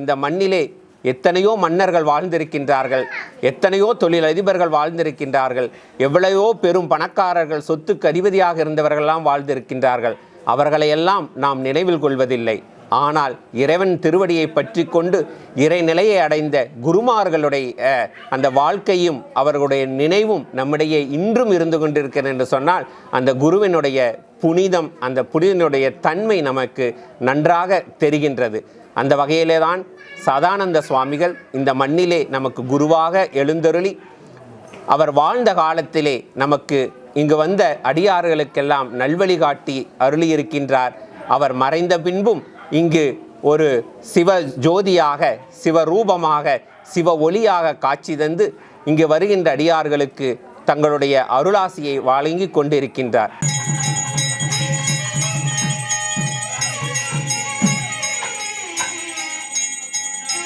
இந்த மண்ணிலே எத்தனையோ மன்னர்கள் வாழ்ந்திருக்கின்றார்கள் எத்தனையோ தொழிலதிபர்கள் வாழ்ந்திருக்கின்றார்கள் எவ்வளையோ பெரும் பணக்காரர்கள் சொத்துக்கு அதிபதியாக இருந்தவர்களெல்லாம் வாழ்ந்திருக்கின்றார்கள். அவர்களையெல்லாம் நாம் நினைவில் கொள்வதில்லை. ஆனால் இறைவன் திருவடியை பற்றி கொண்டு இறைநிலையை அடைந்த குருமார்களுடைய அந்த வாழ்க்கையும் அவர்களுடைய நினைவும் நம்மிடையே இன்றும் இருந்து கொண்டிருக்கிறது என்று சொன்னால் அந்த குருவினுடைய புனிதம் அந்த புனிதனுடைய தன்மை நமக்கு நன்றாக தெரிகின்றது. அந்த வகையிலே தான் சதானந்த சுவாமிகள் இந்த மண்ணிலே நமக்கு குருவாக எழுந்தருளி அவர் வாழ்ந்த காலத்திலே நமக்கு இங்கு வந்த அடியார்களுக்கெல்லாம் நல்வழி காட்டி அருளியிருக்கின்றார். அவர் மறைந்த பின்பும் இங்கு ஒரு சிவ ஜோதியாக சிவரூபமாக சிவ ஒளியாக காட்சி தந்து இங்கு வருகின்ற அடியார்களுக்கு தங்களுடைய அருளாசியை வழங்கி கொண்டிருக்கின்றார்.